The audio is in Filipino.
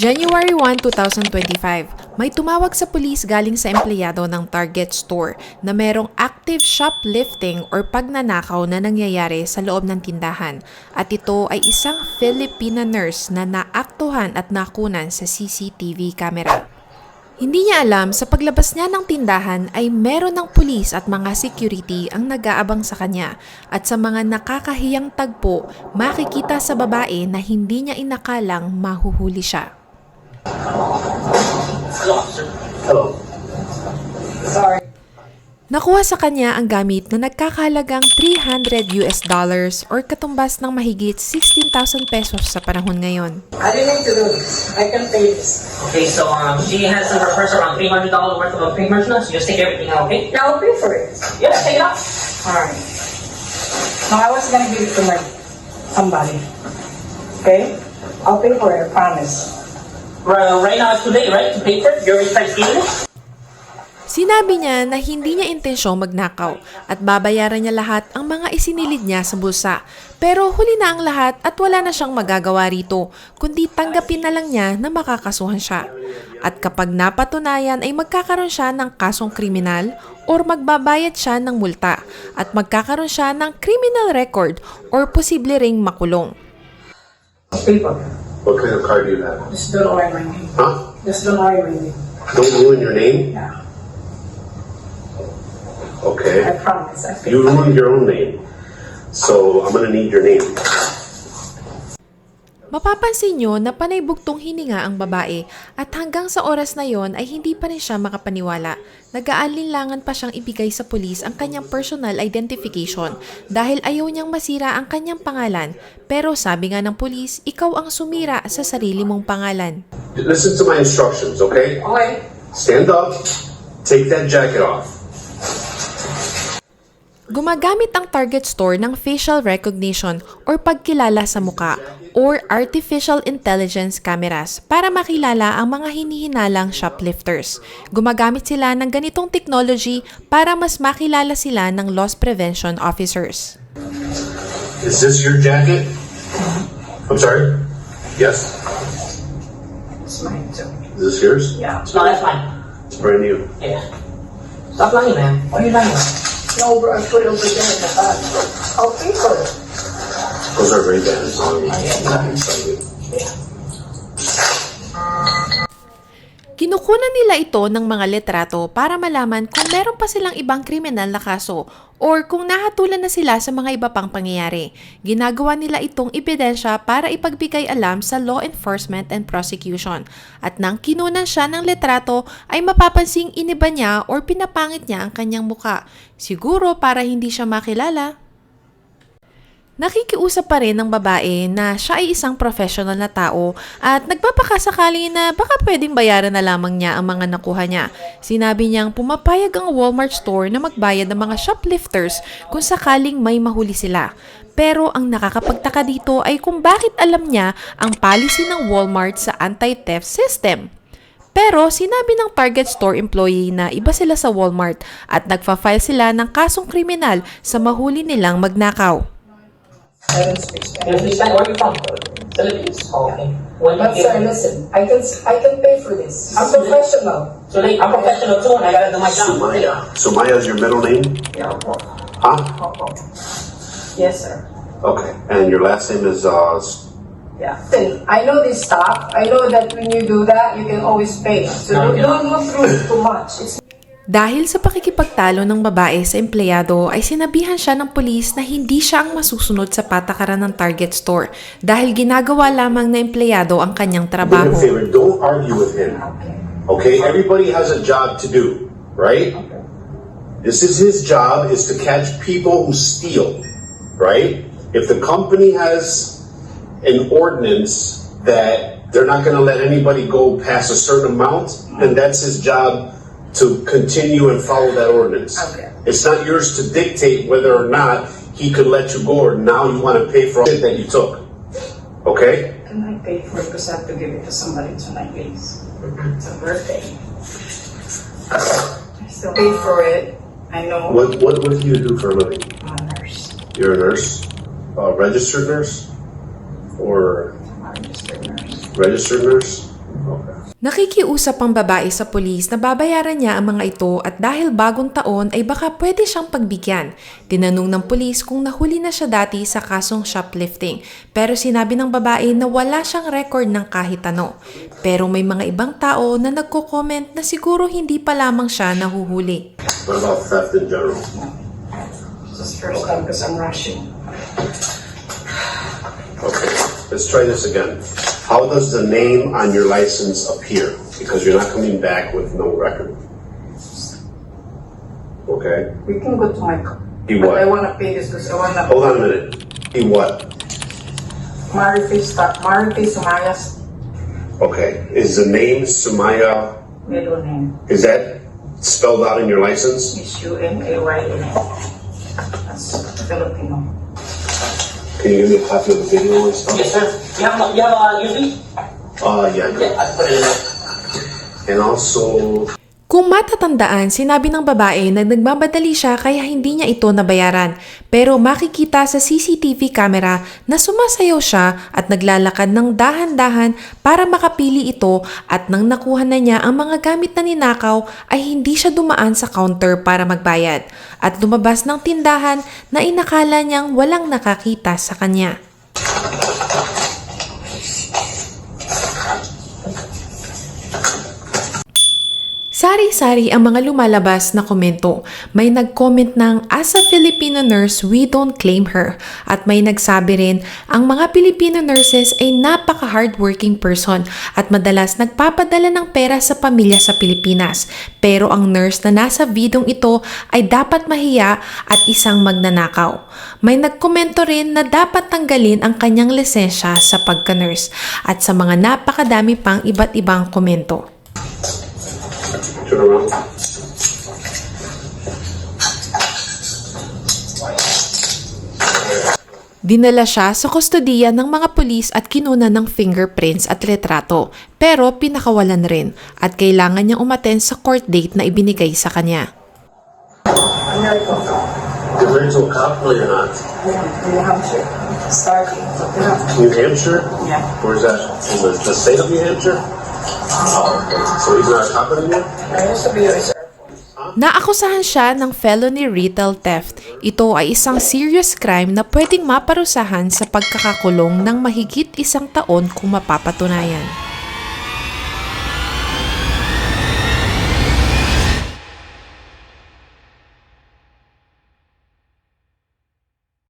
January 1, 2025, may tumawag sa pulis galing sa empleyado ng Target store na merong active shoplifting or pagnanakaw na nangyayari sa loob ng tindahan at ito ay isang Filipina nurse na naaktuhan at nakunan sa CCTV camera. Hindi niya alam sa paglabas niya ng tindahan ay meron ng pulis at mga security ang nag-aabang sa kanya at sa mga nakakahiyang tagpo makikita sa babae na hindi niya inakalang mahuhuli siya. Hello. Sorry. Nakuha sa kanya ang gamit na nagkakahalagang 300 US dollars or katumbas ng mahigit 16,000 pesos sa panahon ngayon. I didn't need to do this. I can pay this. Okay, so um, she has in her purse around three hundred dollars worth of pre-merch nuts. You just take everything out, okay? Now I'll pay for it. Yeah, take it out. Alright. Now I was gonna give it to my somebody. Okay? I'll pay for it, I promise. Right, now it's too late, right? To pay for it. You already tried stealing it. Sinabi niya na hindi niya intensyong magnakaw at babayaran niya lahat ang mga isinilid niya sa bulsa. Pero huli na ang lahat at wala na siyang magagawa rito, kundi tanggapin na lang niya na makakasuhan siya. At kapag napatunayan ay magkakaroon siya ng kasong kriminal or magbabayad siya ng multa at magkakaroon siya ng criminal record or posible ring makulong. Paper. What kind of car do you have? Just don't worry my name. Huh? Just don't worry my name. Don't ruin your name? Yeah. I Okay. promise. I. You ruined your own name. So I'm gonna need your name. Mapapansin nyo na panay bugtong hininga ang babae at hanggang sa oras na yon ay hindi pa rin siya makapaniwala. Nag-aalinlangan pa siyang ibigay sa pulis ang kanyang personal identification dahil ayaw niyang masira ang kanyang pangalan. Pero sabi nga ng pulis, ikaw ang sumira sa sarili mong pangalan. Listen to my instructions, okay? Okay. Stand up. Take that jacket off. Gumagamit ang Target store ng facial recognition or pagkilala sa muka or artificial intelligence cameras para makilala ang mga hinihinalang shoplifters. Gumagamit sila ng ganitong technology para mas makilala sila ng loss prevention officers. Is this your jacket? I'm sorry? Yes? It's mine too. Is this yours? Yeah. No, that's fine. It's brand new. Yeah. Stop lying, man. What are you lying? About? No, bro, I put it over there in the bag. I'll pay for it. Those are Ray-Bans. I'm excited. Kinukunan nila ito ng mga litrato para malaman kung meron pa silang ibang kriminal na kaso or kung nahatulan na sila sa mga iba pang pangyayari. Ginagawa nila itong ebidensya para ipagbigay alam sa law enforcement and prosecution. At nang kinunan siya ng litrato ay mapapansing iniba niya or pinapangit niya ang kanyang muka. Siguro para hindi siya makilala. Nakikiusap pa rin ng babae na siya ay isang professional na tao at nagpapakasakali na baka pwedeng bayaran na lamang niya ang mga nakuha niya. Sinabi niyang pumapayag ang Walmart store na magbayad ng mga shoplifters kung sakaling may mahuli sila. Pero ang nakakapagtaka dito ay kung bakit alam niya ang policy ng Walmart sa anti-theft system. Pero sinabi ng Target store employee na iba sila sa Walmart at nagfa-file sila ng kasong kriminal sa mahuli nilang magnakaw. I don't speak You Spanish. understand where you from? Philippines. Okay. When But sir, get listen, I can I can pay for this. I'm professional. so late, I'm professional too, and I gotta do my job. Sumaya. Sumaya is your middle name? Yeah, opo. Huh? Opo. Yes, sir. Okay. And your last name is, uh, S- Yeah. Listen, I know this stuff. I know that when you do that, you can always pay. So No, don't, yeah. don't go through it too much. It's Dahil sa pakikipagtalo ng babae sa empleyado ay sinabihan siya ng pulis na hindi siya ang masusunod sa patakaran ng Target store dahil ginagawa lamang na empleyado ang kanyang trabaho. favor. Don't argue with him. Okay? Everybody has a job to do, right? This is his job is to catch people who steal, right? If the company has an ordinance that they're not going to let anybody go past a certain amount, then that's his job to continue and follow that ordinance. Okay. It's not yours to dictate whether or not he could let you go or now you want to pay for it that you took. Okay? Can I pay for it because I have to give it to somebody tonight, please? Mm-hmm. It's a birthday. I still pay for it. I know What, what, what do you do for a living? I'm a nurse. You're a nurse? A registered nurse? Or I'm a registered nurse. registered nurse? Nakikiusap ang babae sa pulis na babayaran niya ang mga ito at dahil bagong taon ay baka pwede siyang pagbigyan. Tinanong ng pulis kung nahuli na siya dati sa kasong shoplifting pero sinabi ng babae na wala siyang record ng kahit ano. Pero may mga ibang tao na nagko-comment na siguro hindi pa lamang siya nahuhuli. What about theft in general? This is first time because I'm rushing. Okay, let's try this again. How does the name on your license appear? Because you're not coming back with no record. Okay, We can go to my. He But what? I wanna pay this because I wanna, hold on a minute. He what? Marife start, Marife Sumayas Okay, is the name Sumaya, middle name. is that spelled out in your license? U-M-A-Y-A. That's Filipino. Can you give me a copy of the video and stuff? Yes, sir. You have, you have a USB? Uh, yeah. Yeah, I put it in there. And also, Kung matatandaan, sinabi ng babae na nagmamadali siya kaya hindi niya ito nabayaran. Pero makikita sa CCTV camera na sumasayaw siya at naglalakad ng dahan-dahan para makapili ito at nang nakuha na niya ang mga gamit na ninakaw ay hindi siya dumaan sa counter para magbayad at lumabas ng tindahan na inakala niyang walang nakakita sa kanya. Sari-sari ang mga lumalabas na komento. May nag-comment ng, As a Filipino nurse, we don't claim her. At may nagsabi rin, ang mga Filipino nurses ay napaka-hardworking person at madalas nagpapadala ng pera sa pamilya sa Pilipinas. Pero ang nurse na nasa videong ito ay dapat mahiya at isang magnanakaw. May nagkomento rin na dapat tanggalin ang kanyang lisensya sa pagka-nurse at sa mga napakadami pang iba't ibang komento. Turn around. Dinala siya sa kustodiya ng mga pulis at kinuna ng fingerprints at retrato pero pinakawalan rin at kailangan niyang umaten sa court date na ibinigay sa kanya. Cop? No, you're not. Yeah, New Hampshire. Yeah. New Hampshire? Yeah. Where's that? In the, the state of New Hampshire? Oh. Naakusahan siya ng felony retail theft. Ito ay isang serious crime na pwedeng maparusahan sa pagkakakulong ng mahigit isang taon kung mapapatunayan.